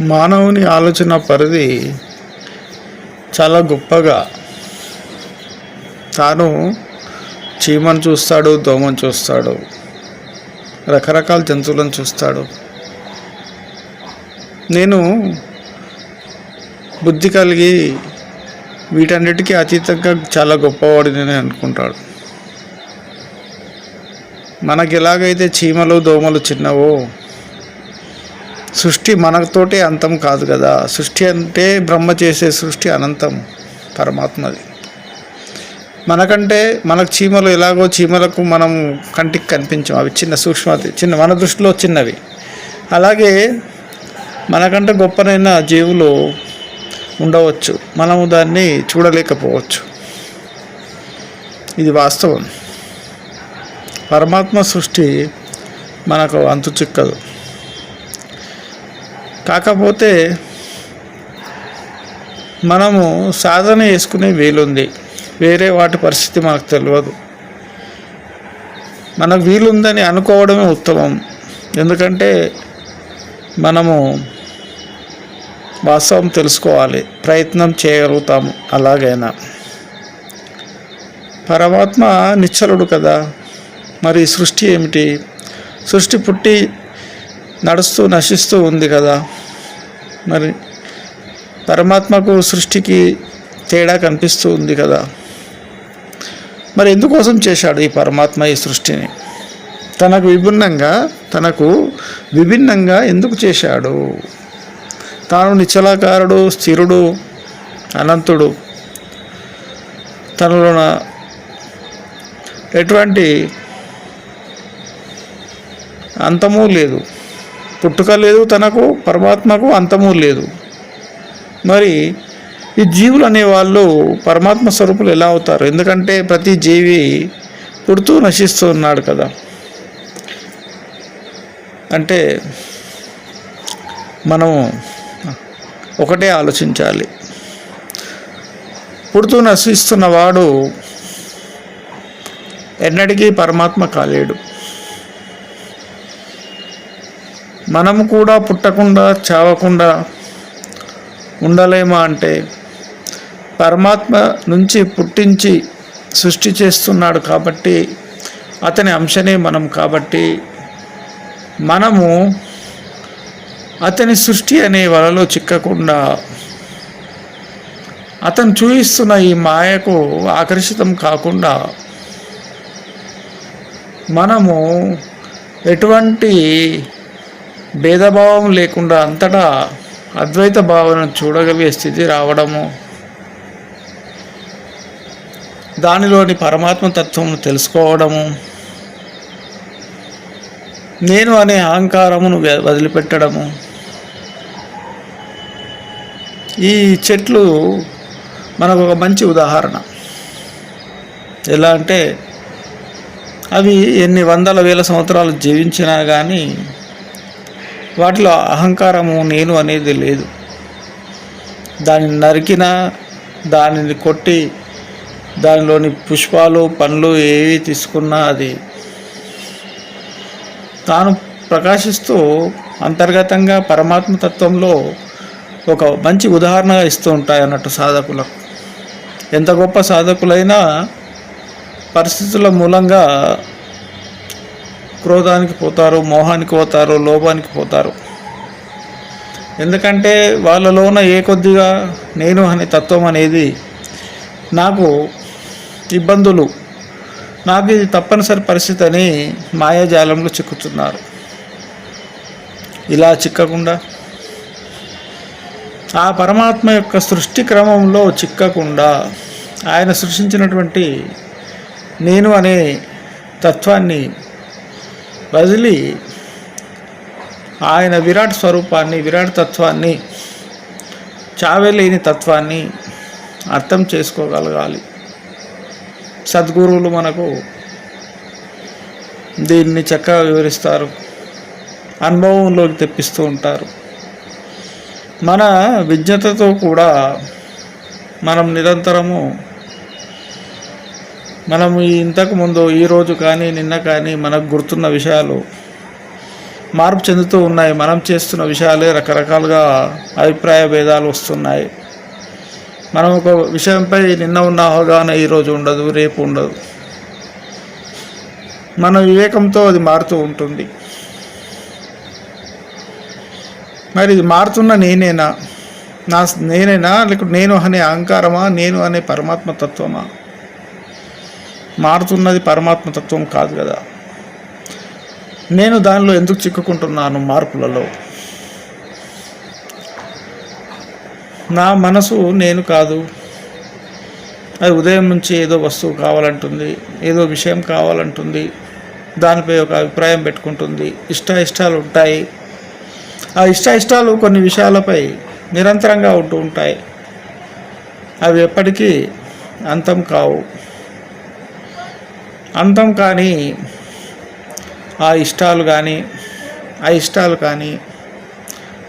మానవుని ఆలోచన పరిధి చాలా గొప్పగా తాను చీమను చూస్తాడు దోమను చూస్తాడు రకరకాల జంతువులను చూస్తాడు. నేను బుద్ధి కలిగి వీటన్నిటికీ అతీతంగా చాలా గొప్పవాడిని అనుకుంటాడు. మనకి ఎలాగైతే చీమలు దోమలు చిన్నవో సృష్టి మనతోటే అంతం కాదు కదా. సృష్టి అంటే బ్రహ్మ చేసే సృష్టి అనంతం పరమాత్మది. మనకంటే మనకు చీమలు ఎలాగో చీమలకు మనం కంటికి కనిపించాం. అవి చిన్న సూక్ష్మతి చిన్న మన దృష్టిలో చిన్నవి. అలాగే మనకంటే గొప్పనైన జీవులు ఉండవచ్చు. మనము దాన్ని చూడలేకపోవచ్చు. ఇది వాస్తవం. పరమాత్మ సృష్టి మనకు అంతు చిక్కదు. కాకపోతే మనము సాధన చేసుకునే వీలుంది. వేరే వాటి పరిస్థితి మనకు తెలియదు మనకు వీలుందని అనుకోవడమే ఉత్తమం. ఎందుకంటే మనము వాస్తవం తెలుసుకోవాలి. ప్రయత్నం చేయగలుగుతాము అలాగైనా. పరమాత్మ నిశ్చలుడు కదా. మరి సృష్టి ఏమిటి? సృష్టి పుట్టి నడుస్తూ నశిస్తూ ఉంది కదా. మరి పరమాత్మకు సృష్టికి తేడా కనిపిస్తూ ఉంది కదా. మరి ఎందుకోసం చేశాడు ఈ పరమాత్మ ఈ సృష్టిని? తనకు విభిన్నంగా తనకు విభిన్నంగా ఎందుకు చేశాడు? తాను నిచ్చలాకారుడు స్థిరుడు అనంతుడు. తనలోన ఎటువంటి అంతము లేదు. పుట్టుక లేదు తనకు పరమాత్మకు అంతము లేదు. మరి ఈ జీవులు అనేవాళ్ళు పరమాత్మ స్వరూపులు ఎలా అవుతారు? ఎందుకంటే ప్రతి జీవి పుడుతూ నశిస్తూ ఉన్నాడు కదా. అంటే మనము ఒకటే ఆలోచించాలి. పుడుతూ నశిస్తున్న వాడు ఎన్నటికీ పరమాత్మ కాలేడు. మనము కూడా పుట్టకుండా చావకుండా ఉండలేమా అంటే పరమాత్మ నుంచి పుట్టించి సృష్టి చేస్తున్నాడు కాబట్టి అతని అంశనే మనం కాబట్టి మనము అతని సృష్టి అనే వలలో చిక్కకుండా అతను చూపిస్తున్న ఈ మాయకు ఆకర్షితం కాకుండా మనము ఎటువంటి భేదభావం లేకుండా అంతటా అద్వైత భావన చూడగలిగే స్థితి రావడము. దానిలోని పరమాత్మ తత్వం తెలుసుకోవడము. నేను అనే అహంకారమును వదిలిపెట్టడము. ఈ చెట్లు మనకు ఒక మంచి ఉదాహరణ. ఎలా అంటే అవి ఎన్ని వందల వేల సంవత్సరాలు జీవించినా కానీ వాటిలో అహంకారము నేను అనేది లేదు. దానిని నరికినా దానిని కొట్టి దానిలోని పుష్పాలు పండ్లు ఏవి తీసుకున్నా అది తాను ప్రకాశిస్తూ అంతర్గతంగా పరమాత్మ తత్వంలో ఒక మంచి ఉదాహరణగా ఇస్తూ ఉంటాయి అన్నట్టు సాధకులకు ఎంత గొప్ప సాధకులైనా పరిస్థితుల మూలంగా క్రోధానికి పోతారు మోహానికి పోతారు లోభానికి పోతారు. ఎందుకంటే వాళ్ళలోన ఏ కొద్దిగా నేను అనే తత్వం అనేది నాకు ఇబ్బందులు నాకు ఇది తప్పనిసరి పరిస్థితి అని మాయాజాలంలో చిక్కుతున్నారు. ఇలా చిక్కకుండా ఆ పరమాత్మ యొక్క సృష్టి క్రమంలో చిక్కకుండా ఆయన సృష్టించినటువంటి నేను అనే తత్వాన్ని వదిలి ఆయన విరాట్ స్వరూపాన్ని విరాట్ తత్వాన్ని చావేలేని తత్వాన్ని అర్థం చేసుకోగలగాలి. సద్గురువులు మనకు దీన్ని చక్కగా వివరిస్తారు. అనుభవంలోకి తెప్పిస్తూ ఉంటారు. మన విజ్ఞతతో కూడా మనం నిరంతరము మనం ఇంతకు ముందు ఈరోజు కానీ నిన్న కానీ మనకు గుర్తున్న విషయాలు మార్పు చెందుతూ ఉన్నాయి. మనం చేస్తున్న విషయాలే రకరకాలుగా అభిప్రాయ భేదాలు వస్తున్నాయి. మనం ఒక విషయంపై నిన్న ఉన్న అవగాహన ఈరోజు ఉండదు రేపు ఉండదు. మన వివేకంతో అది మారుతూ ఉంటుంది. మరి ఇది మారుతున్న నేనేనా? నా నేనేనా? లేకుంటే నేను అనే అహంకారమా? నేను అనే పరమాత్మ తత్వమా? మారుతున్నది పరమాత్మ తత్వం కాదు కదా. నేను దానిలో ఎందుకు చిక్కుకుంటున్నాను మార్పులలో? నా మనసు నేను కాదు. అది ఉదయం నుంచి ఏదో వస్తువు కావాలంటుంది ఏదో విషయం కావాలంటుంది దానిపై ఒక అభిప్రాయం పెట్టుకుంటుంది ఇష్ట ఇష్టాలు ఉంటాయి. ఆ ఇష్ట ఇష్టాలు కొన్ని విషయాలపై నిరంతరంగా ఉంటూ ఉంటాయి. అవి ఎప్పటికీ అంతం కావు. అంతం కానీ ఆ ఇష్టాలు కానీ ఆ ఇష్టాలు కానీ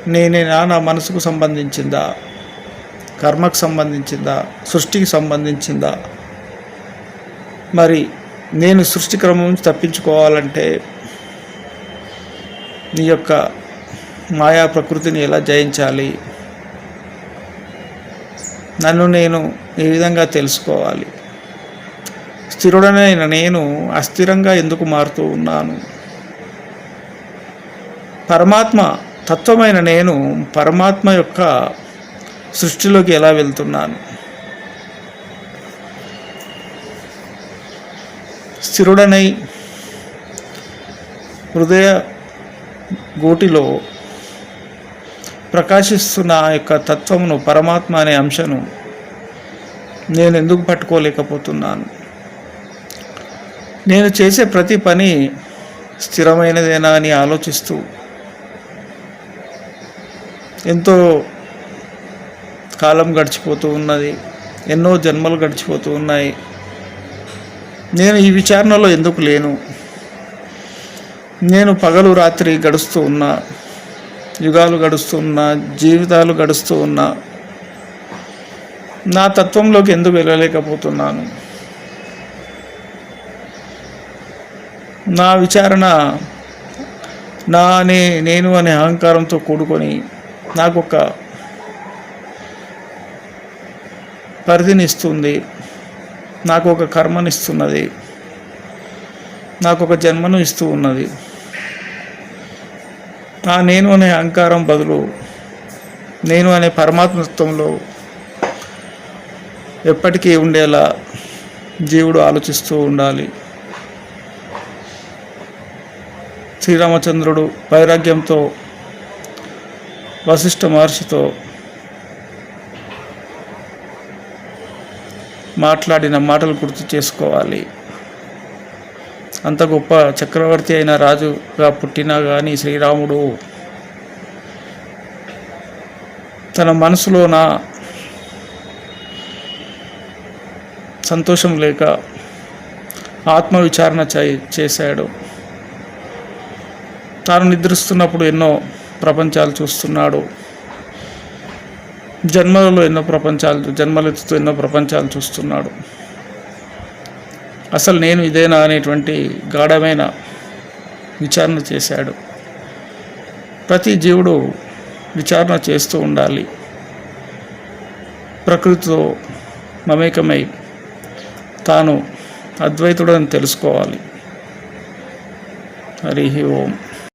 నేనేనా నా మనసుకు సంబంధించిందా? కర్మకు సంబంధించిందా? సృష్టికి సంబంధించిందా? మరి నేను సృష్టి క్రమం నుంచి తప్పించుకోవాలంటే నీ యొక్క మాయా ప్రకృతిని ఎలా జయించాలి? నన్ను నేను ఏ విధంగా తెలుసుకోవాలి? స్థిరుడనైన నేను అస్థిరంగా ఎందుకు మారుతూ ఉన్నాను? పరమాత్మ తత్వమైన నేను పరమాత్మ యొక్క సృష్టిలోకి ఎలా వెళ్తున్నాను? స్థిరుడనై హృదయ గోటిలో ప్రకాశిస్తున్న ఆ యొక్క తత్వమును పరమాత్మ అనే అంశను నేను ఎందుకు పట్టుకోలేకపోతున్నాను? నేను చేసే ప్రతి పని స్థిరమైనదేనా అని ఆలోచిస్తూ ఎంతో కాలం గడిచిపోతూ ఉన్నది ఎన్నో జన్మలు గడిచిపోతూ ఉన్నాయి. నేను ఈ విచారణలో ఎందుకు లేను? నేను పగలు రాత్రి గడుస్తూ ఉన్నా యుగాలు గడుస్తూ ఉన్నా జీవితాలు గడుస్తూ ఉన్నా నా తత్వంలోకి ఎందుకు వెళ్ళలేకపోతున్నాను? నా విచారణ నా అనే నేను అనే అహంకారంతో కూడుకొని నాకు ఒక పరిధిని ఇస్తుంది నాకు ఒక కర్మనిస్తున్నది నాకు ఒక జన్మను ఇస్తూ ఉన్నది. నా నేను అనే అహంకారం బదులు నేను అనే పరమాత్మత్వంలో ఎప్పటికీ ఉండేలా జీవుడు ఆలోచిస్తూ ఉండాలి. శ్రీరామచంద్రుడు వైరాగ్యంతో వశిష్ఠ మహర్షితో మాట్లాడిన మాటలు గుర్తు చేసుకోవాలి. అంత గొప్ప చక్రవర్తి అయిన రాజుగా పుట్టినా కానీ శ్రీరాముడు తన మనసులోన సంతోషం లేక ఆత్మవిచారణ చేశాడు. తాను నిద్రిస్తున్నప్పుడు ఎన్నో ప్రపంచాలు చూస్తున్నాడు. జన్మలలో ఎన్నో ప్రపంచాలు జన్మలెత్తుతూ ఎన్నో ప్రపంచాలు చూస్తున్నాడు. అసలు నేను ఇదేనా అనేటువంటి గాఢమైన విచారణ చేశాడు. ప్రతి జీవుడు విచారణ చేస్తూ ఉండాలి. ప్రకృతితో మమేకమై తాను అద్వైతుడని తెలుసుకోవాలి. హరి ఓం.